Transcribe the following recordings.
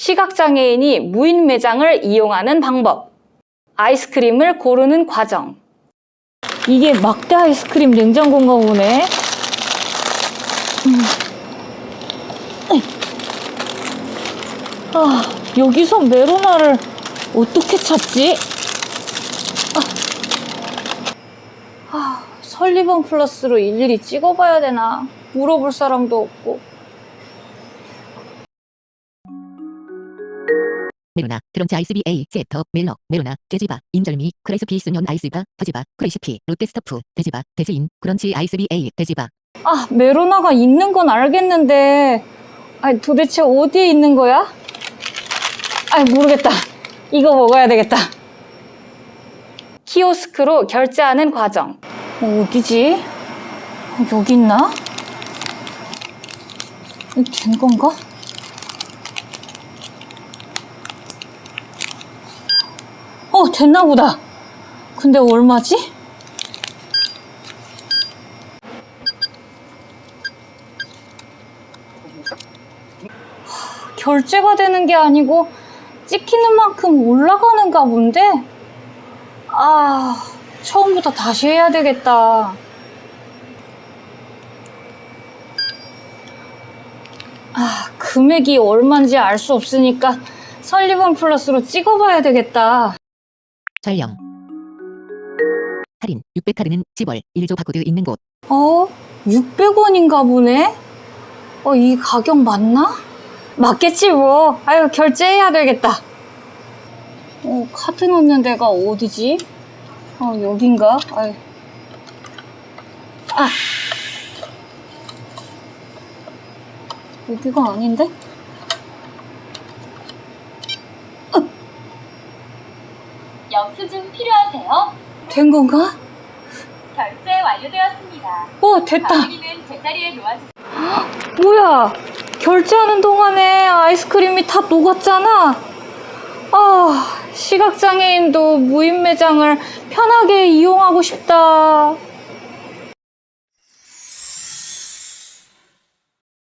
시각장애인이 무인 매장을 이용하는 방법. 아이스크림을 고르는 과정. 이게 막대 아이스크림 냉장고인가 보네. 음. 아, 여기서 메로나를 어떻게 찾지? 아, 아, 설리번 플러스로 일일이 찍어봐야 되나? 물어볼 사람도 없고. 메로나, 트럼치 아이스비A, 제터, 멜럭, 메로나, 돼지바, 인절미, 크레스피 스년 아이스바, 터지바, 크레시피, 롯데스토프, 돼지바, 데스인, 크런치 아이스비A, 돼지바. 아, 메로나가 있는 건 알겠는데, 아니, 도대체 어디에 있는 거야? 아, 모르겠다. 이거 먹어야 되겠다. 키오스크로 결제하는 과정. 어, 어디지? 어, 여기 있나? 된 건가? 어, 됐나 보다. 근데 얼마지? 결제가 되는 게 아니고 찍히는 만큼 올라가는가 본데? 아, 처음부터 다시 해야 되겠다. 아, 금액이 얼마인지 알 수 없으니까 설리번 플러스로 찍어봐야 되겠다. 촬영. 할인, 600카드는 10월, 1조 바코드 있는 곳. 어? 600원인가 보네? 어, 이 가격 맞나? 맞겠지 뭐. 아유, 결제해야 되겠다. 어, 카드 넣는 데가 어디지? 어, 여긴가? 아유. 아! 여기가 아닌데? 수증 필요하세요? 된 건가? 결제 완료되었습니다. 어, 됐다. 가방이는 제자리에 놓아주세요. 뭐야? 결제하는 동안에 아이스크림이 다 녹았잖아. 아, 시각장애인도 무인 매장을 편하게 이용하고 싶다.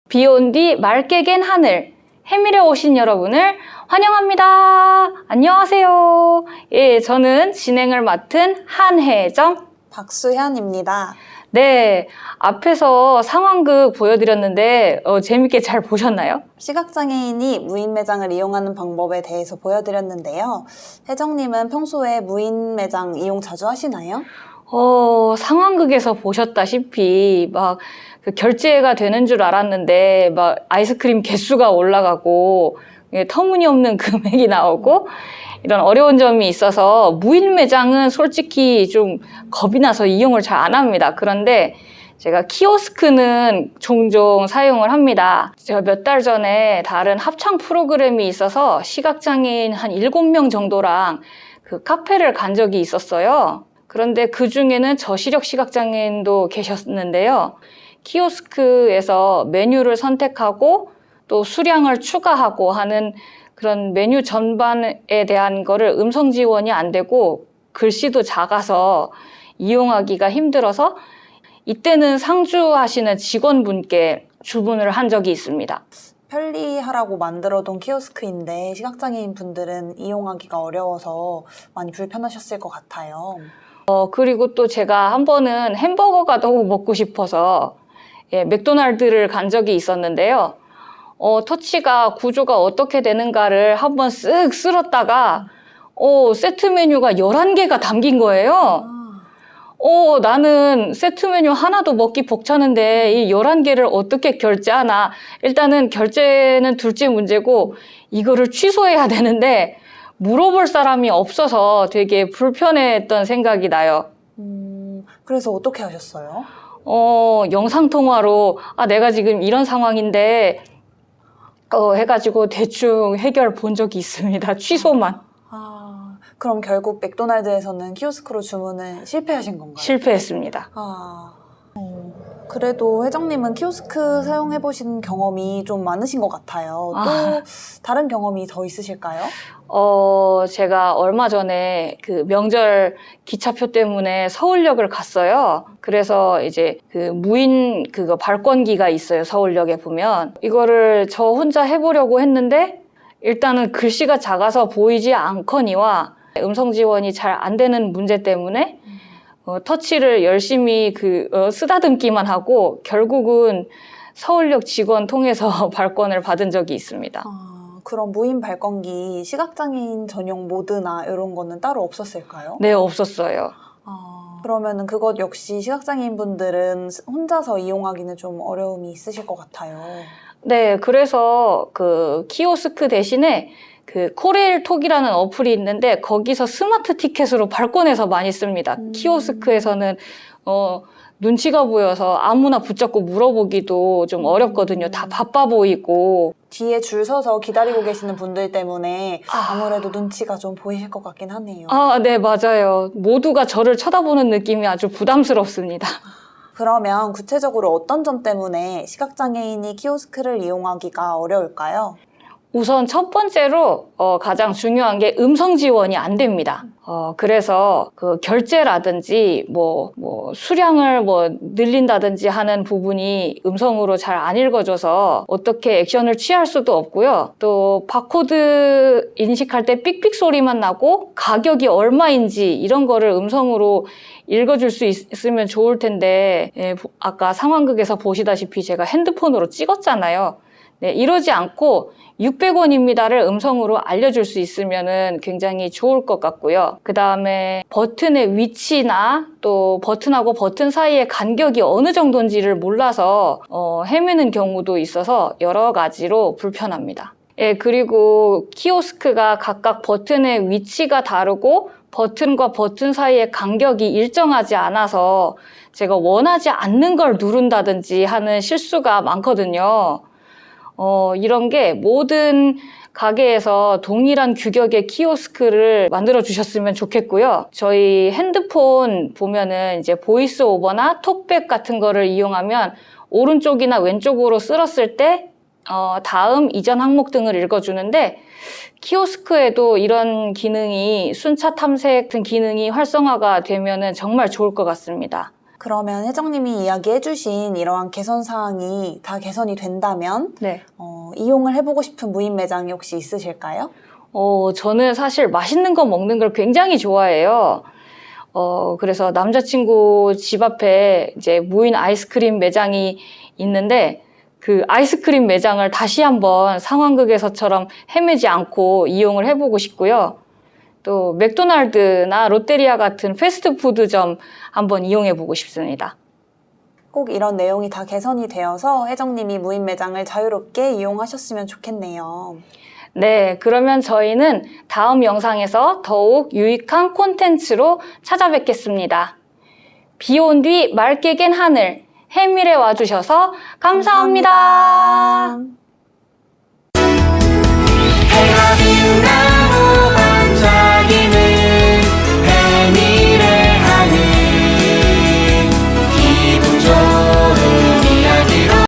비 온 뒤 맑게 갠 하늘. 해밀에 오신 여러분을 환영합니다. 안녕하세요. 예, 저는 진행을 맡은 한혜정. 박수현입니다. 네, 앞에서 상황극 보여드렸는데 어, 재밌게 잘 보셨나요? 시각장애인이 무인 매장을 이용하는 방법에 대해서 보여드렸는데요. 혜정님은 평소에 무인 매장 이용 자주 하시나요? 어, 상황극에서 보셨다시피 막 그 결제가 되는 줄 알았는데 막 아이스크림 개수가 올라가고 예, 터무니없는 금액이 나오고 이런 어려운 점이 있어서 무인 매장은 솔직히 좀 겁이 나서 이용을 잘 안 합니다. 그런데 제가 키오스크는 종종 사용을 합니다. 제가 몇 달 전에 다른 합창 프로그램이 있어서 시각장애인 한 7명 정도랑 그 카페를 간 적이 있었어요. 그런데 그 중에는 저시력 시각장애인도 계셨는데요. 키오스크에서 메뉴를 선택하고 또 수량을 추가하고 하는 그런 메뉴 전반에 대한 거를 음성 지원이 안 되고 글씨도 작아서 이용하기가 힘들어서 이때는 상주하시는 직원분께 주문을 한 적이 있습니다. 편리하라고 만들어둔 키오스크인데 시각장애인 분들은 이용하기가 어려워서 많이 불편하셨을 것 같아요. 어, 그리고 또 제가 한 번은 햄버거가 너무 먹고 싶어서 예, 맥도날드를 간 적이 있었는데요. 어, 터치가 구조가 어떻게 되는가를 한번 쓱 쓸었다가 어, 세트 메뉴가 11개가 담긴 거예요. 어, 나는 세트 메뉴 하나도 먹기 벅차는데 이 11개를 어떻게 결제하나. 일단은 결제는 둘째 문제고 이거를 취소해야 되는데 물어볼 사람이 없어서 되게 불편했던 생각이 나요. 음, 그래서 어떻게 하셨어요? 어, 영상통화로, 아, 내가 지금 이런 상황인데, 어, 해가지고 대충 해결 본 적이 있습니다. 취소만. 아, 그럼 결국 맥도날드에서는 키오스크로 주문을 실패하신 건가요? 실패했습니다. 아, 어, 그래도 혜정님은 키오스크 사용해보신 경험이 좀 많으신 것 같아요. 또 아. 다른 경험이 더 있으실까요? 어, 제가 얼마 전에 그 명절 기차표 때문에 서울역을 갔어요. 그래서 이제 그 무인 그거 발권기가 있어요. 서울역에 보면. 이거를 저 혼자 해보려고 했는데 일단은 글씨가 작아서 보이지 않거니와 음성 지원이 잘 안 되는 문제 때문에 어, 터치를 열심히 그 어, 쓰다듬기만 하고 결국은 서울역 직원 통해서 발권을 받은 적이 있습니다. 아, 그럼 무인 발권기 시각장애인 전용 모드나 이런 거는 따로 없었을까요? 네, 없었어요. 아, 그러면은 그것 역시 시각장애인 분들은 혼자서 이용하기는 좀 어려움이 있으실 것 같아요. 네, 그래서 그 키오스크 대신에 그 코레일톡이라는 어플이 있는데 거기서 스마트 티켓으로 발권해서 많이 씁니다. 음. 키오스크에서는 어 눈치가 보여서 아무나 붙잡고 물어보기도 좀 어렵거든요. 다 바빠 보이고. 뒤에 줄 서서 기다리고 계시는 분들 때문에 아. 아무래도 눈치가 좀 보이실 것 같긴 하네요. 아, 네, 맞아요. 모두가 저를 쳐다보는 느낌이 아주 부담스럽습니다. 그러면 구체적으로 어떤 점 때문에 시각장애인이 키오스크를 이용하기가 어려울까요? 우선 첫 번째로 어, 가장 중요한 게 음성 지원이 안 됩니다. 어, 그래서 그 결제라든지 뭐, 뭐 수량을 뭐 늘린다든지 하는 부분이 음성으로 잘 안 읽어져서 어떻게 액션을 취할 수도 없고요. 또 바코드 인식할 때 삑삑 소리만 나고 가격이 얼마인지 이런 거를 음성으로 읽어줄 수 있, 으면 좋을 텐데 예, 보- 아까 상황극에서 보시다시피 제가 핸드폰으로 찍었잖아요. 네, 이러지 않고 600원입니다를 음성으로 알려줄 수 있으면은 굉장히 좋을 것 같고요. 그 다음에 버튼의 위치나 또 버튼하고 버튼 사이의 간격이 어느 정도인지를 몰라서 어, 헤매는 경우도 있어서 여러 가지로 불편합니다. 예, 그리고 키오스크가 각각 버튼의 위치가 다르고 버튼과 버튼 사이의 간격이 일정하지 않아서 제가 원하지 않는 걸 누른다든지 하는 실수가 많거든요. 어, 이런 게 모든 가게에서 동일한 규격의 키오스크를 만들어 주셨으면 좋겠고요. 저희 핸드폰 보면은 이제 보이스 오버나 톡백 같은 거를 이용하면 오른쪽이나 왼쪽으로 쓸었을 때 어, 다음 이전 항목 등을 읽어주는데 키오스크에도 이런 기능이 순차 탐색 같은 기능이 활성화가 되면은 정말 좋을 것 같습니다. 그러면 혜정님이 이야기해주신 이러한 개선 사항이 다 개선이 된다면 네. 어, 이용을 해보고 싶은 무인 매장이 혹시 있으실까요? 어, 저는 사실 맛있는 거 먹는 걸 굉장히 좋아해요. 어, 그래서 남자친구 집 앞에 이제 무인 아이스크림 매장이 있는데 그 아이스크림 매장을 다시 한번 상황극에서처럼 헤매지 않고 이용을 해보고 싶고요. 또 맥도날드나 롯데리아 같은 패스트푸드점 한번 이용해 보고 싶습니다. 꼭 이런 내용이 다 개선이 되어서 혜정님이 무인 매장을 자유롭게 이용하셨으면 좋겠네요. 네, 그러면 저희는 다음 영상에서 더욱 유익한 콘텐츠로 찾아뵙겠습니다. 비 온 뒤 맑게 갠 하늘, 해밀에 와주셔서 감사합니다. 감사합니다.